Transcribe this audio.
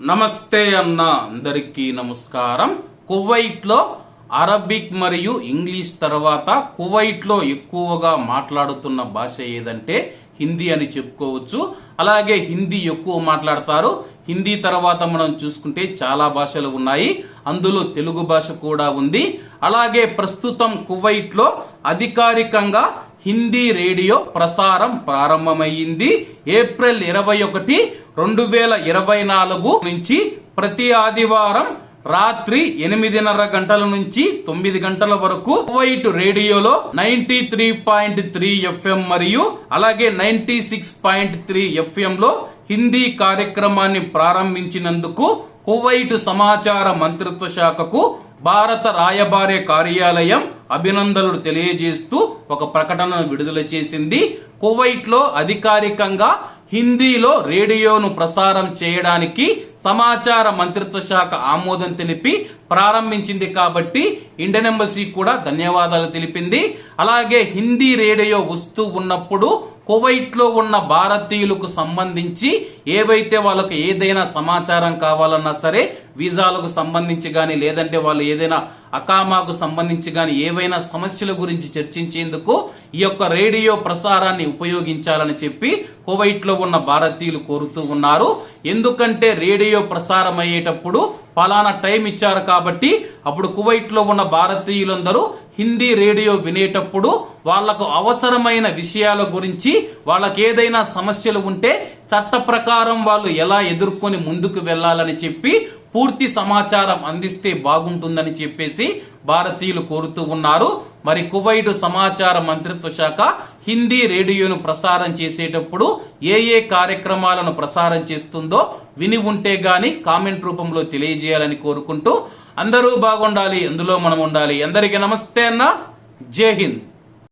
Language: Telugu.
నమస్తే అన్న అందరికీ నమస్కారం. కువైట్లో అరబిక్ మరియు ఇంగ్లీష్ తర్వాత కువైట్లో ఎక్కువగా మాట్లాడుతున్న భాష ఏదంటే హిందీ అని చెప్పుకోవచ్చు. అలాగే హిందీ ఎక్కువ మాట్లాడతారు. హిందీ తర్వాత మనం చూసుకుంటే చాలా భాషలు ఉన్నాయి. అందులో తెలుగు భాష కూడా ఉంది. అలాగే ప్రస్తుతం కువైట్లో అధికారికంగా హిందీ రేడియో ప్రసారం ప్రారంభమైంది. ఏప్రిల్ ఇరవై ఒకటి రెండు వేల ఇరవై నాలుగు నుంచి ప్రతి ఆదివారం రాత్రి ఎనిమిదిన్నర గంటల నుంచి తొమ్మిది గంటల వరకు కువైట్ రేడియోలో ninety three point three FM మరియు అలాగే ninety six point three FM లో హిందీ కార్యక్రమాన్ని ప్రారంభించినందుకు కువైట్ సమాచార మంత్రిత్వ శాఖకు భారత రాయబారే కార్యాలయం అభినందనలు తెలియజేస్తూ ఒక ప్రకటనను విడుదల చేసింది. కువైట్లో అధికారికంగా హిందీలో రేడియోను ప్రసారం చేయడానికి సమాచార మంత్రిత్వ శాఖ ఆమోదం తెలిపి ప్రారంభించింది కాబట్టి ఇండియన్ ఎంబసీ కూడా ధన్యవాదాలు తెలిపింది. అలాగే హిందీ రేడియో వస్తూ ఉన్నప్పుడు కువైట్లో ఉన్న భారతీయులకు సంబంధించి ఏవైతే వాళ్ళకు ఏదైనా సమాచారం కావాలన్నా సరే వీసాలకు సంబంధించి కానీ లేదంటే వాళ్ళు ఏదైనా అకామాకు సంబంధించి కానీ ఏవైనా సమస్యల గురించి చర్చించేందుకు ఈ యొక్క రేడియో ప్రసారాన్ని ఉపయోగించాలని చెప్పి కువైట్లో ఉన్న భారతీయులు కోరుతూ ఉన్నారు. ఎందుకంటే రేడియో ప్రసారం అయ్యేటప్పుడు పలానా టైం ఇచ్చారు కాబట్టి అప్పుడు కువైట్లో ఉన్న భారతీయులందరూ హిందీ రేడియో వినేటప్పుడు వాళ్ళకు అవసరమైన విషయాల గురించి వాళ్ళకి ఏదైనా సమస్యలు ఉంటే చట్ట ప్రకారం వాళ్ళు ఎలా ఎదుర్కొని ముందుకు వెళ్ళాలని చెప్పి పూర్తి సమాచారం అందిస్తే బాగుంటుందని చెప్పేసి భారతీయులు కోరుతూ ఉన్నారు. మరి కువైట్ సమాచార మంత్రిత్వ శాఖ హిందీ రేడియోను ప్రసారం చేసేటప్పుడు ఏ ఏ కార్యక్రమాలను ప్రసారం చేస్తుందో విని ఉంటే గాని కామెంట్ రూపంలో తెలియజేయాలని కోరుకుంటూ అందరూ బాగుండాలి అందులో మనం ఉండాలి. అందరికీ నమస్తే అన్న. జై హింద్.